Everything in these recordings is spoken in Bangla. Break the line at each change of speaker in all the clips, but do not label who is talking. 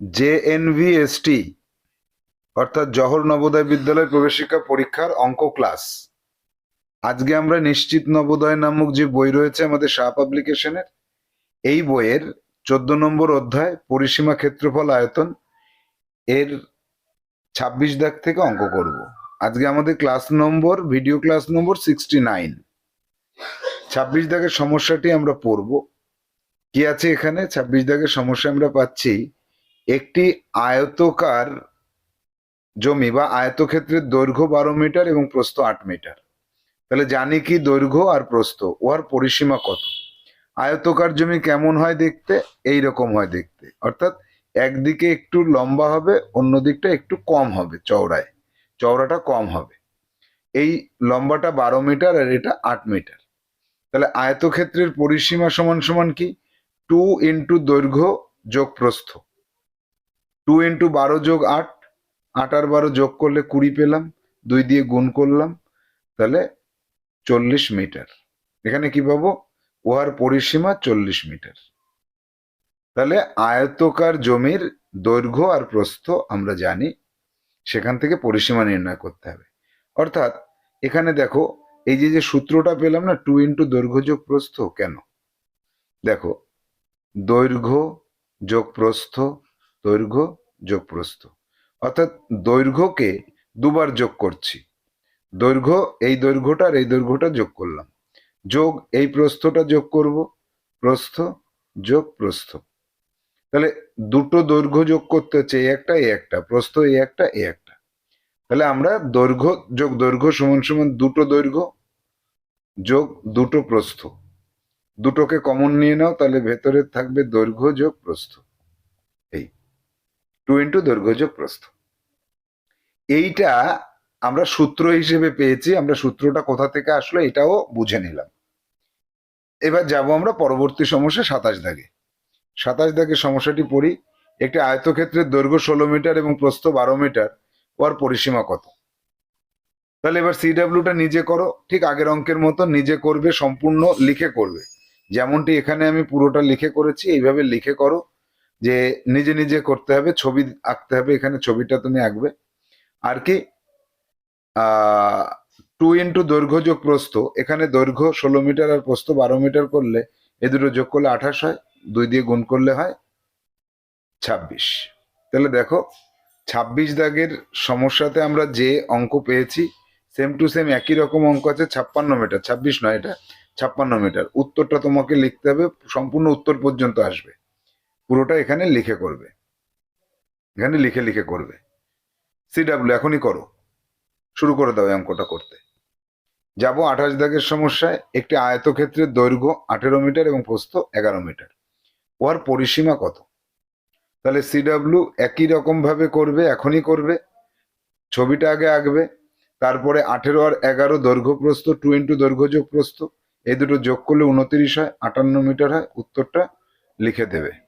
জেএনভিএসটি অর্থাৎ জহর নবোদয় বিদ্যালয় প্রবেশিকা পরীক্ষার অঙ্ক ক্লাস। আজকে আমরা নিশ্চিত নবোদয় নামক যে বই রয়েছে আমাদের শাহ পাবলিকেশনের, এই বইয়ের চোদ্দ নম্বর অধ্যায়, পরিসীমা ক্ষেত্রফল আয়তন, এর ছাব্বিশ দাগ থেকে অঙ্ক করব। আজকে আমাদের class number, video class number sixty nine. ছাব্বিশ দাগের সমস্যাটি আমরা পড়ব। কি আছে এখানে? ছাব্বিশ দাগের সমস্যা আমরা পাচ্ছি একটি আয়তকার জমি বা আয়তক্ষেত্রের দৈর্ঘ্য বারো মিটার এবং প্রস্থ আট মিটার। তাহলে জানি কি দৈর্ঘ্য আর প্রস্থ, উহার পরিসীমা কত? আয়তকার জমি কেমন হয় দেখতে? এই রকম হয় দেখতে। অর্থাৎ একদিকে একটু লম্বা হবে অন্য দিকটা একটু কম হবে চওড়ায়। চওড়াটা কম হবে। এই লম্বাটা বারো মিটার আর এটা আট মিটার। তাহলে আয়তক্ষেত্রের পরিসীমা সমান সমান কি? টু ইন্টু দৈর্ঘ্য যোগ প্রস্থ টু ইন্টু বারো যোগ আট আট আর বারো যোগ করলে কুড়ি পেলাম, দুই দিয়ে গুণ করলাম, তাহলে চল্লিশ মিটার। এখানে কি পাবো? উহার পরিসীমা চল্লিশ মিটার। তাহলে আয়তকার জমির দৈর্ঘ্য আর প্রস্থ আমরা জানি, সেখান থেকে পরিসীমা নির্ণয় করতে হবে। অর্থাৎ এখানে দেখো, এই যে যে সূত্রটা পেলাম না টু ইন্টু দৈর্ঘ্য যোগ প্রস্থ, কেন? দেখো, দৈর্ঘ্য যোগ প্রস্থ দৈর্ঘ্য যোগ প্রস্থ অর্থাৎ দৈর্ঘ্যকে দুবার যোগ করছি। দৈর্ঘ্য, এই দৈর্ঘ্যটা আর এই দৈর্ঘ্যটা যোগ করলাম। যোগ, এই প্রস্থটা যোগ করব। প্রস্থ, যোগ, প্রস্থ। তাহলে দুটো দৈর্ঘ্য যোগ করতে হচ্ছে এই একটা এই একটা। প্রস্থ, এই একটা এই একটা। তাহলে আমরা দৈর্ঘ্য, যোগ দৈর্ঘ্য সমান সমান দুটো দৈর্ঘ্য, যোগ দুটো প্রস্থ। দুটোকে কমন নিয়ে নাও, তাহলে ভেতরে থাকবে দৈর্ঘ্য যোগ প্রস্থ। টু ইন্টু দৈর্ঘ্য যোগ প্রস্থ। এইটা আমরা সূত্র হিসেবে পেয়েছি, আমরা সূত্রটা কোথা থেকে আসলো এটাও বুঝে নিলাম। এবার যাব আমরা পরবর্তী সমস্যা সাতাশ দাগে। সাতাশ দাগের সমস্যাটি পড়ি, একটি আয়তক্ষেত্রের দৈর্ঘ্য ষোলো মিটার এবং প্রস্থ বারো মিটার, ওর পরিসীমা কত? তাহলে এবার সিডাব্লিউটা নিজে করো, ঠিক আগের অঙ্কের মতো নিজে করবে, সম্পূর্ণ লিখে করবে। যেমনটি এখানে আমি পুরোটা লিখে করেছি, এইভাবে লিখে করো যে নিজে নিজে করতে হবে, ছবি আঁকতে হবে, এখানে ছবিটা তুমি আঁকবে। আর কি টু ইন্টু দৈর্ঘ্য যোগ প্রস্থ, এখানে দৈর্ঘ্য ষোলো মিটার আর প্রস্থ বারো মিটার করলে এ দুটো যোগ করলে আঠাশ হয়, দুই দিয়ে গুণ করলে হয় ছাব্বিশ। তাহলে দেখো, ছাব্বিশ দাগের সমস্যাতে আমরা যে অঙ্ক পেয়েছি সেম টু সেম একই রকম অঙ্ক আছে, ছাপ্পান্ন মিটার, ছাব্বিশ নয় এটা, ছাপ্পান্ন মিটার। উত্তরটা তোমাকে লিখতে হবে, সম্পূর্ণ উত্তর পর্যন্ত আসবে। পুরোটা এখানে লিখে করবে। এখানে লিখে লিখে করবে। সিডাব্লিউ এখনই করো। শুরু করে দাও অঙ্কটা করতে। যাব আঠাশ দাগের সমস্যায়। একটি আয়তক্ষেত্রের দৈর্ঘ্য আঠেরো মিটার এবং প্রস্থ এগারো মিটার। ওর পরিসীমা কত? তাহলে সিডাব্লিউ একই রকম ভাবে করবে, এখনই করবে। ছবিটা আগে আঁকবে। তারপরে আঠেরো আর এগারো দৈর্ঘ্য প্রস্থ টু ইন্টু দৈর্ঘ্য যোগ প্রস্থ। এই দুটো যোগ করলে উনত্রিশ হয়, আটান্ন মিটার হয়, উত্তরটা লিখে দেবে।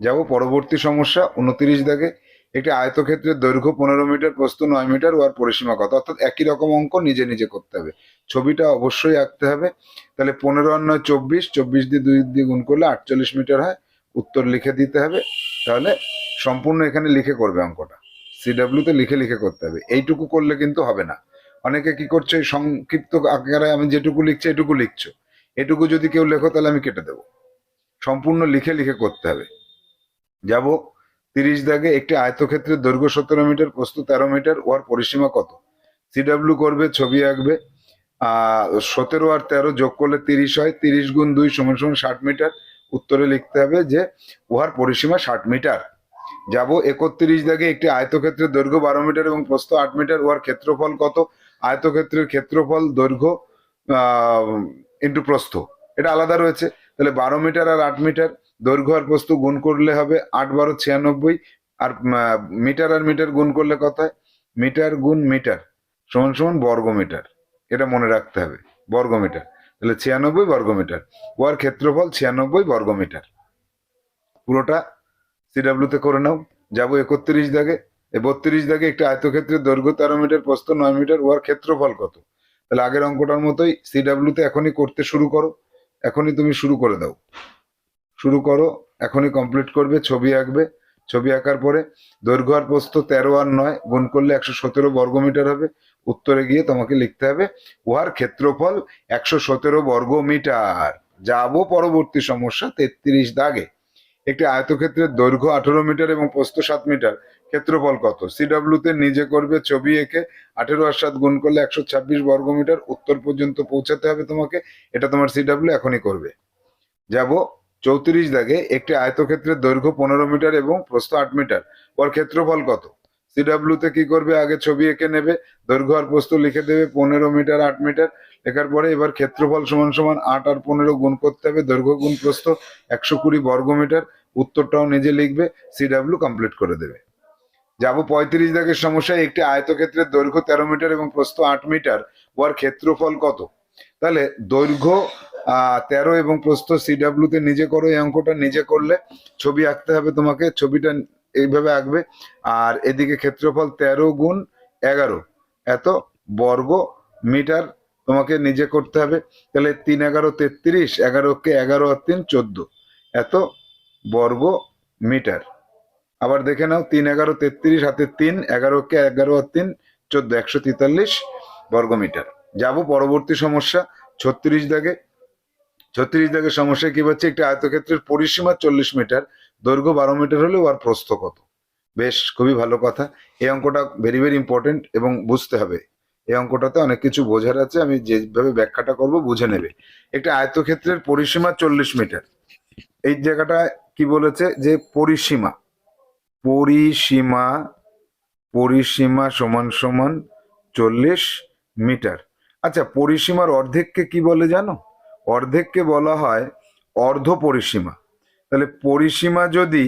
যাব। পরবর্তী সমস্যা, উনত্রিশ দাগে একটি আয়তক্ষেত্রের দৈর্ঘ্য পনেরো মিটার, প্রস্থ নয় মিটার ওয়ার পরিসীমা কত? অর্থাৎ একই রকম অঙ্ক নিজে নিজে করতে হবে। ছবিটা অবশ্যই আঁকতে হবে। তাহলে পনেরো আর নয় চব্বিশ চব্বিশ দিয়ে দুই দিয়ে গুণ করলে আটচল্লিশ মিটার হয়। উত্তর লিখে দিতে হবে। তাহলে সম্পূর্ণ এখানে লিখে করবে অঙ্কটা। সিডাব্লিউতে লিখে লিখে করতে হবে। এইটুকু করলে কিন্তু হবে না। অনেকে কি করছে, সংক্ষিপ্ত আকারে আমি যেটুকু লিখছি, এটুকু লিখছো। এটুকু যদি কেউ লেখো, তাহলে আমি কেটে দেবো। সম্পূর্ণ লিখে লিখে করতে হবে। যাব তিরিশ দাগে একটি আয়তক্ষেত্রের দৈর্ঘ্য সতেরো মিটার, প্রস্থ তেরো মিটার ওর পরিসীমা কত? সিডাব্লিউ করবে, ছবি আঁকবে। সতেরো আর তেরো যোগ করলে তিরিশ হয়, তিরিশ গুণ দুই সমান সমান ষাট মিটার। উত্তরে লিখতে হবে যে উহার পরিসীমা ষাট মিটার। যাব একত্রিশ দাগে একটি আয়তক্ষেত্রের দৈর্ঘ্য বারো মিটার এবং প্রস্থ আট মিটার উহার ক্ষেত্রফল কত? আয়তক্ষেত্রের ক্ষেত্রফল দৈর্ঘ্য ইন্টু প্রস্থ। এটা আলাদা রয়েছে। তাহলে বারো মিটার আর আট মিটার দৈর্ঘ্য আর প্রস্থ গুণ করলে হবে আট বারো ছিয়ানব্বই আর মিটার আর মিটার গুণ করলে কত হয় মিটার গুণ মিটার সমান সমান বর্গ মিটার এটা মনে রাখতে হবে বর্গ মিটার তাহলে ছিয়ানব্বই বর্গ মিটার ওয়ার ক্ষেত্রফল ছিয়ানব্বই বর্গ মিটার পুরোটা সিডাব্লিউ তে করে নাও, যাব একত্রিশ দাগে, এই বত্রিশ দাগে একটি আয়তক্ষেত্রের দৈর্ঘ্য তেরো মিটার, প্রস্থ নয় মিটার ওয়ার ক্ষেত্রফল কত? তাহলে আগের অঙ্কটার মতোই সিডাব্লিউ তে এখনই করতে শুরু করো, এখনই তুমি শুরু করে দাও। শুরু করো, এখনই কমপ্লিট করবে, ছবি আঁকবে। ছবি আঁকার পরে দৈর্ঘ্য আর প্রস্থ তেরো আর নয়, গুণ করলে একশো সতেরো বর্গমিটার হবে। উত্তরে গিয়ে তোমাকে লিখতে হবে, উহার ক্ষেত্রফল একশো সতেরো বর্গমিটার। যাব পরবর্তী সমস্যা তেত্রিশ দাগে। একটি আয়তক্ষেত্রের দৈর্ঘ্য আঠেরো মিটার এবং প্রস্থ সাত মিটার। ক্ষেত্রফল কত? সিডাব্লিউ তে নিজে করবে, ছবি এঁকে আঠেরো আর সাত গুণ করলে একশো ছাব্বিশ বর্গমিটার। উত্তর পর্যন্ত পৌঁছাতে হবে তোমাকে, এটা তোমার সিডাব্লিউ এখনই করবে। যাব চৌত্রিশ দাগে একটি আয়তক্ষেত্রের দৈর্ঘ্য পনেরো মিটার এবং প্রস্থ আট মিটার। ওর ক্ষেত্রফল কত? সিডাব্লিউ তে কি করবে? আগে ছবি এঁকে নেবে, দৈর্ঘ্য আর প্রস্থ লিখে দেবে, পনেরো মিটার আট মিটার। লেখার পরে এবার ক্ষেত্রফল সমান সমান আট আর পনেরো গুণ করতে হবে, দৈর্ঘ্য গুণ প্রস্থ একশো কুড়ি বর্গ মিটার। উত্তরটাও নিজে লিখবে সিডাব্লিউ কমপ্লিট করে দেবে। যাব পঁয়ত্রিশ দাগের সমস্যায়, একটি আয়তক্ষেত্রের দৈর্ঘ্য তেরো মিটার এবং প্রস্থ আট মিটার। ওর ক্ষেত্রফল কত? তাহলে দৈর্ঘ্য তেরো এবং প্রস্থ সিডাব্লিউ তে নিজে করো, এই অঙ্কটা নিজে করলে ছবি আঁকতে হবে তোমাকে, ছবিটা এইভাবে আঁকবে। আর এদিকে ক্ষেত্রফল তেরো গুণ এগারো। এত বর্গ মিটার তোমাকে নিজে করতে হবে। তাহলে তিন এগারো তেত্রিশ এগারোকে এগারো আর তিন চোদ্দ। এত বর্গ মিটার। আবার দেখে নাও, তিন এগারো তেত্রিশ হাতে তিন এগারোকে এগারো আর তিন চোদ্দ, একশো তেতাল্লিশ বর্গমিটার যাব পরবর্তী সমস্যা, ছত্রিশ দাগে। ছত্রিশ দাগের সমস্যা কি হচ্ছে? একটি আয়তক্ষেত্রের পরিসীমা চল্লিশ মিটার, দৈর্ঘ্য বারো মিটার হলে আর প্রস্থ কত? বেশ, খুবই ভালো কথা। এই অঙ্কটা ভেরি ভেরি ইম্পর্টেন্ট এবং বুঝতে হবে। এই অঙ্কটাতে অনেক কিছু বোঝার আছে, আমি যেভাবে ব্যাখ্যাটা করব বুঝে নেবে। একটি আয়তক্ষেত্রের পরিসীমা চল্লিশ মিটার। এই জায়গাটা কি বলেছে? যে পরিসীমা। পরিসীমা পরিসীমা সমান সমান চল্লিশ মিটার। আচ্ছা পরিসীমার অর্ধেককে কি বলে জানো? অর্ধেককে বলা হয় অর্ধ পরিসীমা তাহলে পরিসীমা যদি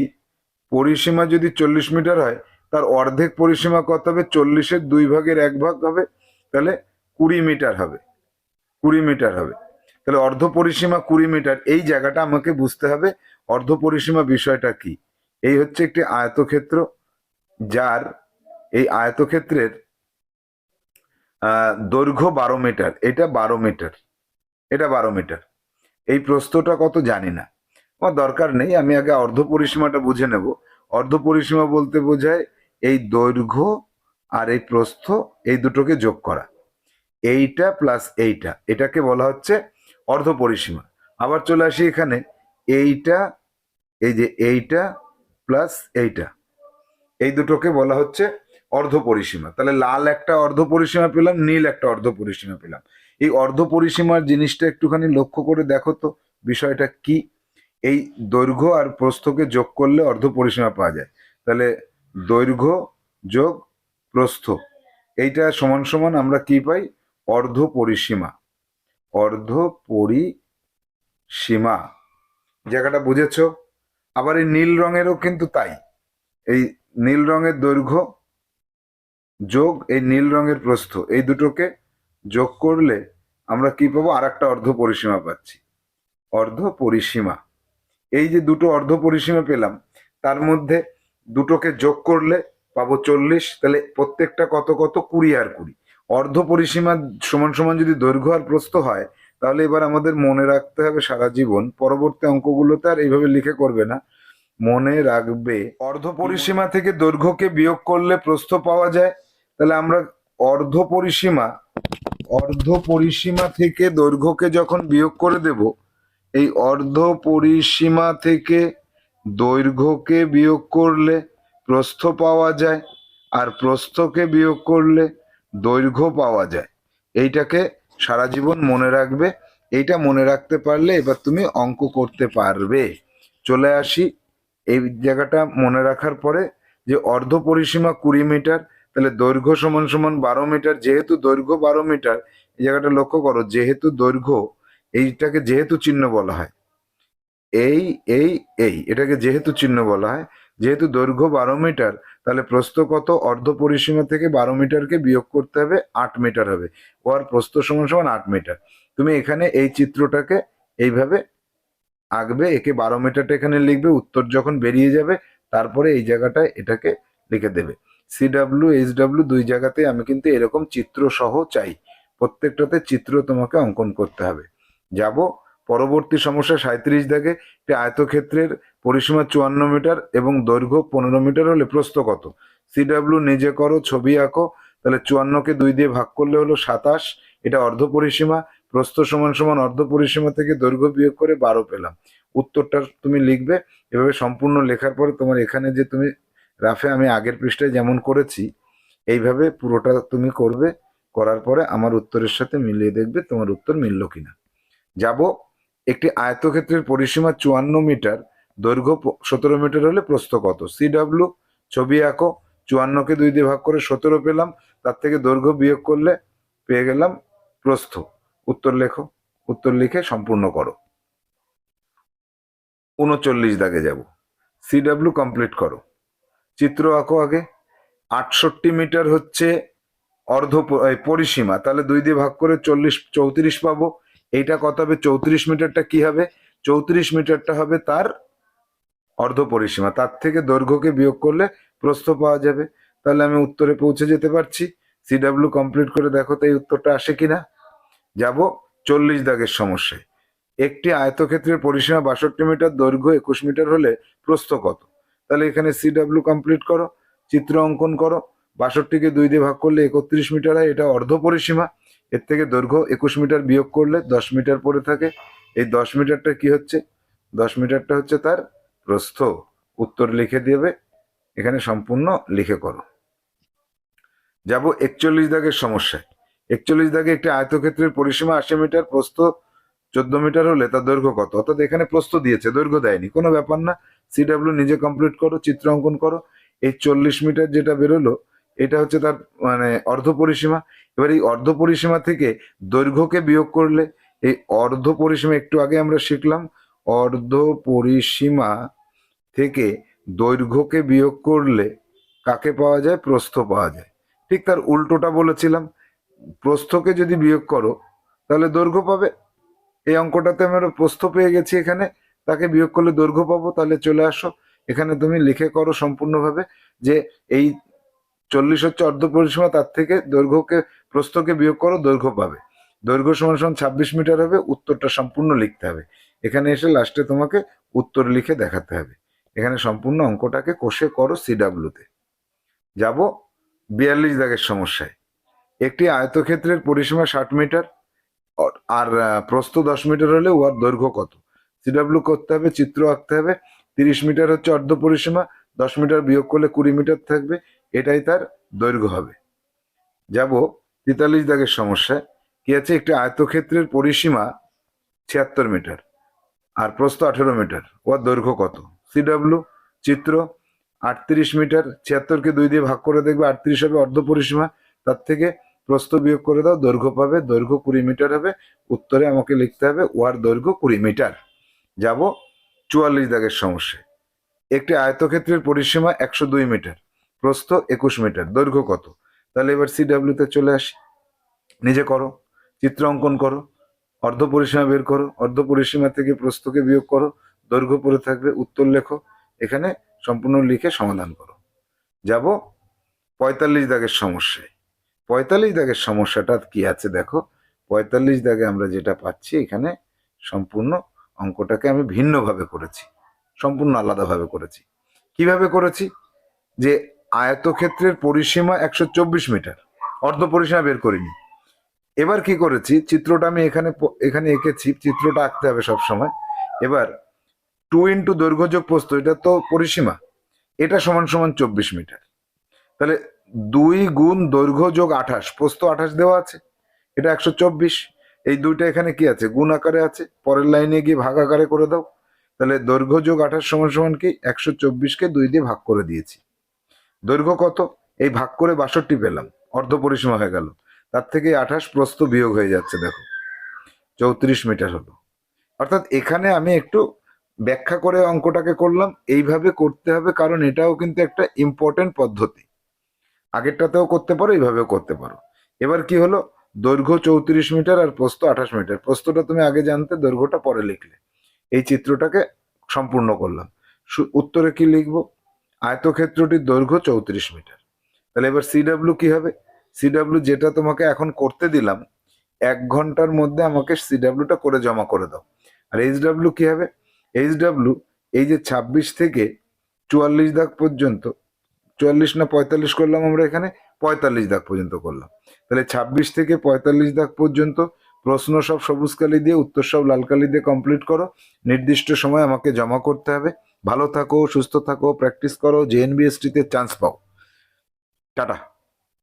পরিসীমা যদি চল্লিশ মিটার হয়, তার অর্ধেক পরিসীমা কত হবে? চল্লিশের দুই ভাগের এক ভাগ হবে, তাহলে কুড়ি মিটার হবে। কুড়ি মিটার হবে। তাহলে অর্ধ পরিসীমা কুড়ি মিটার, এই জায়গাটা আমাকে বুঝতে হবে অর্ধ পরিসীমা বিষয়টা কি। এই হচ্ছে একটি আয়তক্ষেত্র যার, এই আয়তক্ষেত্রের দৈর্ঘ্য বারো মিটার, এটা বারো মিটার। এটা বারো মিটার। এই প্রস্থটা কত জানি না। আমার দরকার নেই, আমি আগে অর্ধ পরিসীমাটা বুঝে নেব। অর্ধ পরিসীমা বলতে বোঝায় এই দৈর্ঘ্য আর এই প্রস্থ, এই দুটোকে যোগ করা। এইটা প্লাস এইটা, এটাকে বলা হচ্ছে অর্ধ পরিসীমা। আবার চলে আসি এখানে, এইটা, এই যে এইটা প্লাস এইটা, এই দুটোকে বলা হচ্ছে অর্ধ পরিসীমা। তাহলে লাল একটা অর্ধ পরিসীমা পেলাম, নীল একটা অর্ধ পরিসীমা পেলাম। এই অর্ধ পরিসীমার জিনিসটা একটুখানি লক্ষ্য করে দেখো তো বিষয়টা কি? এই দৈর্ঘ্য আর প্রস্থকে যোগ করলে অর্ধ পরিসীমা পাওয়া যায়। তাহলে দৈর্ঘ্য যোগ প্রস্থ, এইটা সমান সমান আমরা কি পাই? অর্ধ পরিসীমা অর্ধ পরিসীমা। জায়গাটা বুঝেছ? আবার এই নীল রঙেরও কিন্তু তাই। এই নীল রঙের দৈর্ঘ্য যোগ এই নীল রঙের প্রস্থ, এই দুটোকে যোগ করলে আমরা কি পাবো? আর একটা অর্ধ পরিসীমা পাচ্ছি। অর্ধ পরিসীমা। এই যে দুটো অর্ধ পরিসীমা পেলাম, তার মধ্যে দুটোকে যোগ করলে পাবো চল্লিশ, তাহলে প্রত্যেকটা কত কত? কুড়ি আর কুড়ি। অর্ধ পরিসীমা সমান সমান যদি দৈর্ঘ্য আর প্রস্থ হয়, তাহলে এবার আমাদের মনে রাখতে হবে সারা জীবন, পরবর্তী অঙ্কগুলোতে আর এইভাবে লিখে করবে না, মনে রাখবে। অর্ধ পরিসীমা থেকে দৈর্ঘ্যকে বিয়োগ করলে প্রস্থ পাওয়া যায়, তাহলে আমরা অর্ধ পরিসীমা অর্ধ পরিসীমা থেকে দৈর্ঘ্যকে যখন বিয়োগ করে দেব, এই অর্ধ পরিসীমা থেকে দৈর্ঘ্যকে বিয়োগ করলে প্রস্থ পাওয়া যায় আর প্রস্থকে বিয়োগ করলে দৈর্ঘ্য পাওয়া যায়। এইটাকে সারা জীবন মনে রাখবে। এইটা মনে রাখতে পারলে এবার তুমি অঙ্ক করতে পারবে। চলে আসি। এই জায়গাটা মনে রাখার পরে যে অর্ধ পরিসীমা কুড়ি মিটার তাহলে দৈর্ঘ্য সমান সমান বারো মিটার যেহেতু দৈর্ঘ্য বারো মিটার এই জায়গাটা লক্ষ্য করো, যেহেতু দৈর্ঘ্য, এইটাকে যেহেতু চিহ্ন বলা হয়। এই এই এই, এটাকে যেহেতু চিহ্ন বলা হয়, যেহেতু দৈর্ঘ্য বারো মিটার তাহলে প্রস্থ কত? অর্ধ পরিসীমা থেকে বারো মিটারকে বিয়োগ করতে হবে, আট মিটার হবে। ওর প্রস্থ সমান সমান আট মিটার তুমি এখানে এই চিত্রটাকে এইভাবে আঁকবে, একে বারো মিটারটা এখানে লিখবে, উত্তর যখন বেরিয়ে যাবে, তারপরে এই জায়গাটায় এটাকে লিখে দেবে। সিডাব্লিউ এইচ ডাব্লিউ দুই জায়গাতে আমি কিন্তু এরকম চিত্র সহ চাই। প্রত্যেকটাতে চিত্র তোমাকে অঙ্কন করতে হবে। যাব, পরবর্তী সমস্যা সাঁত্রিশ দাগে একটি আয়তক্ষেত্রের পরিসীমা চুয়ান্ন মিটার এবং দৈর্ঘ্য পনেরো মিটার হলে প্রস্থ কত? সিডাব্লিউ নিজে করো, ছবি আঁকো, তাহলে চুয়ান্নকে দুই দিয়ে ভাগ করলে হলো সাতাশ, এটা অর্ধ পরিসীমা, প্রস্থ সমান সমান অর্ধ পরিসীমা থেকে দৈর্ঘ্য বিয়োগ করে বারো পেলাম। উত্তরটা তুমি লিখবে, এভাবে সম্পূর্ণ লেখার পরে তোমার এখানে যে তুমি রাফে, আমি আগের পৃষ্ঠায় যেমন করেছি, এইভাবে পুরোটা তুমি করবে, করার পরে আমার উত্তরের সাথে মিলিয়ে দেখবে তোমার উত্তর মিলল কিনা। যাব একটি আয়তক্ষেত্রের পরিসীমা চুয়ান্ন মিটার, দৈর্ঘ্য সতেরো মিটার হলে প্রস্থ কত? সিডাব্লিউ ছবি আঁকো, চুয়ান্নকে দুই দিয়ে ভাগ করে সতেরো পেলাম, তার থেকে দৈর্ঘ্য বিয়োগ করলে পেয়ে গেলাম প্রস্থ। উত্তর লেখো, উত্তর লিখে সম্পূর্ণ করো। উনচল্লিশ দাগে যাব। সিডাব্লিউ কমপ্লিট করো। চিত্র আঁকো আগে। আটষট্টি মিটার হচ্ছে অর্ধ পরিসীমা। তাহলে দুই দিয়ে ভাগ করে চল্লিশ, চৌত্রিশ পাবো। এইটা কত হবে? চৌত্রিশ মিটারটা কি হবে? চৌত্রিশ মিটারটা হবে তার অর্ধ পরিসীমা। তার থেকে দৈর্ঘ্যকে বিয়োগ করলে প্রস্থ পাওয়া যাবে। তাহলে আমি উত্তরে পৌঁছে যেতে পারছি। সিডাব্লিউ কমপ্লিট করে দেখো তো এই উত্তরটা আসে কিনা। যাব চল্লিশ দাগের সমস্যায়। একটি আয়তক্ষেত্রের পরিসীমা বাষট্টি মিটার, দৈর্ঘ্য একুশ মিটার হলে প্রস্থ কত? তাহলে এখানে সিডাব্লিউ কমপ্লিট করো, চিত্র অঙ্কন করো, বাষট্টিকে দুই দিয়ে ভাগ করলে একত্রিশ মিটার হয়, এটা অর্ধ পরিসীমা। এর থেকে দৈর্ঘ্য একুশ মিটার বিয়োগ করলে দশ মিটার পড়ে থাকে। এই দশ মিটারটা কি হচ্ছে? দশ মিটারটা হচ্ছে তার প্রস্থ। উত্তর লিখে দেবে, এখানে সম্পূর্ণ লিখে করো। যাব একচল্লিশ দাগের সমস্যায়। একচল্লিশ দাগে একটি আয়তক্ষেত্রের পরিসীমা আশি মিটার, প্রস্থ চোদ্দ মিটার হলে তার দৈর্ঘ্য কত? অর্থাৎ এখানে প্রস্থ দিয়েছে, দৈর্ঘ্য দেয়নি। কোনো ব্যাপার না। সিডাব্লিউ নিজে কমপ্লিট করো, চিত্র অঙ্কন করো। এই চল্লিশ মিটার যেটা বেরোলো, এটা হচ্ছে তার মানে অর্ধ পরিসীমা। এবার এই অর্ধ পরিসীমা থেকে দৈর্ঘ্যকে বিয়োগ করলে, এই অর্ধ পরিসীমা একটু আগে আমরা শিখলাম, অর্ধ পরিসীমা থেকে দৈর্ঘ্যকে বিয়োগ করলে কাকে পাওয়া যায়? প্রস্থ পাওয়া যায়। ঠিক তার উল্টোটা বলেছিলাম। প্রস্থকে যদি বিয়োগ করো, তাহলে দৈর্ঘ্য পাবে? এই অঙ্কটাতে আমরা প্রস্থ পেয়ে গেছি এখানে। তাকে বিয়োগ করলে দৈর্ঘ্য পাবো, তাহলে চলে আসো। এখানে তুমি লিখে করো সম্পূর্ণভাবে যে এই চল্লিশ হচ্ছে অর্ধ পরিসীমা, তার থেকে দৈর্ঘ্যকে, প্রস্থকে বিয়োগ করো, দৈর্ঘ্য পাবে। দৈর্ঘ্য সমান সমান ছাব্বিশ মিটার হবে, উত্তরটা সম্পূর্ণ লিখতে হবে। এখানে এসে লাস্টে তোমাকে উত্তর লিখে দেখাতে হবে। এখানে সম্পূর্ণ অঙ্কটাকে কষে করো সিডাব্লিউতে যাব বিয়াল্লিশ দাগের সমস্যায়। একটি আয়তক্ষেত্রের পরিসীমা ষাট মিটার আর প্রস্থ দশ মিটার হলে উহার দৈর্ঘ্য কত? সিডাব্লিউ করতে হবে, চিত্র আঁকতে হবে, তিরিশ মিটার হচ্ছে অর্ধ পরিসীমা, দশ মিটার বিয়োগ করলে কুড়ি মিটার থাকবে, এটাই তার দৈর্ঘ্য হবে। যাব, তেতাল্লিশ দাগের সমস্যায় কি আছে? একটি আয়তক্ষেত্রের পরিসীমা ছিয়াত্তর মিটার আর প্রস্থ আঠেরো মিটার ওর দৈর্ঘ্য কত? সিডাব্লিউ চিত্র, আটত্রিশ মিটার, ছিয়াত্তরকে দুই দিয়ে ভাগ করে দেখবে আটত্রিশ হবে অর্ধ পরিসীমা, তার থেকে প্রস্থ বিয়োগ করে দাও, দৈর্ঘ্য পাবে, দৈর্ঘ্য কুড়ি মিটার হবে। উত্তরে আমাকে লিখতে হবে ওয়ার দৈর্ঘ্য কুড়ি মিটার। যাব চুয়াল্লিশ দাগের সমস্যা একটি আয়তক্ষেত্রের পরিসীমা একশো দুই মিটার। প্রস্থ একুশ মিটার, দৈর্ঘ্য কত? তাহলে এবার সিডাব্লিউতে চলে আসি। নিজে করো, চিত্র অঙ্কন করো, অর্ধ পরিসীমা বের করো, অর্ধ পরিসীমা থেকে প্রস্থকে বিয়োগ করো, দৈর্ঘ্য পড়ে থাকবে, উত্তর লেখো, এখানে সম্পূর্ণ লিখে সমাধান করো। যাব পঁয়তাল্লিশ দাগের সমস্যায় পঁয়তাল্লিশ দাগের সমস্যাটা কি আছে দেখো? পঁয়তাল্লিশ দাগে আমরা যেটা পাচ্ছি এখানে সম্পূর্ণ অঙ্কটাকে আমি ভিন্নভাবে করেছি, সম্পূর্ণ আলাদাভাবে করেছি। কীভাবে করেছি? যে আয়তক্ষেত্রের পরিসীমা একশো চব্বিশ মিটার, অর্ধ পরিসীমা বের করিনি। এবার কি করেছি? চিত্রটা আমি এখানে এখানে এঁকেছি, চিত্রটা আঁকতে হবে সব সময় এবার টু ইন্টু দৈর্ঘ্য যোগ প্রস্থ এটা তো পরিসীমা, এটা সমান সমান চব্বিশ মিটার। তাহলে দুই গুণ দৈর্ঘ্য যোগ আঠাশ, প্রস্থ আঠাশ দেওয়া আছে, এটা একশো চব্বিশ। এই দুইটা এখানে কি আছে? গুণ আকারে আছে, পরের লাইনে গিয়ে ভাগ আকারে করে দাও। তাহলে দৈর্ঘ্য যোগ আঠাশ সমান সমান কি? একশো চব্বিশকে দুই দিয়ে ভাগ করে দিয়েছি। দৈর্ঘ্য কত? এই ভাগ করে বাষট্টি পেলাম, অর্ধ পরিসীমা হয়ে গেল। তার থেকে আঠাশ প্রস্ত বিয়োগ হয়ে যাচ্ছে, দেখো। চৌত্রিশ মিটার হলো। অর্থাৎ এখানে আমি একটু ব্যাখ্যা করে অঙ্কটাকে করলাম। এইভাবে করতে হবে, কারণ এটাও কিন্তু একটা ইম্পর্টেন্ট পদ্ধতি। আগেরটাতেও করতে পারো, এইভাবেও করতে পারো। এবার কি হলো? দৈর্ঘ্য চৌত্রিশ মিটার আর প্রস্ত আঠাশ মিটার। প্রস্তটা তুমি আগে জানতে, দৈর্ঘ্যটা পরে লিখলে। এই চিত্রটাকে সম্পূর্ণ করলাম। উত্তরে কি লিখব? আয়তক্ষেত্রটির দৈর্ঘ্য চৌত্রিশ মিটার। তাহলে এবার সিডাব্লিউ কি হবে? সিডাব্লিউ যেটা তোমাকে এখন করতে দিলাম, এক ঘণ্টার মধ্যে আমাকে সিডাব্লিউটা করে জমা করে দাও। আর এইচ ডাব্লিউ কি হবে? এইচ ডাব্লিউ এই যে ছাব্বিশ থেকে চুয়াল্লিশ দাগ পর্যন্ত চুয়াল্লিশ না পঁয়তাল্লিশ করলাম আমরা এখানে, পঁয়তাল্লিশ দাগ পর্যন্ত করলাম। তাহলে ছাব্বিশ থেকে পঁয়তাল্লিশ দাগ পর্যন্ত প্রশ্ন সব সবুজ কালি দিয়ে, উত্তর সব লাল কালি দিয়ে কমপ্লিট করো। নির্দিষ্ট সময় আমাকে জমা করতে হবে। ভালো থাকো, সুস্থ থাকো প্র্যাকটিস করো জেএনবিএসটিতে চান্স পাও। টাটা।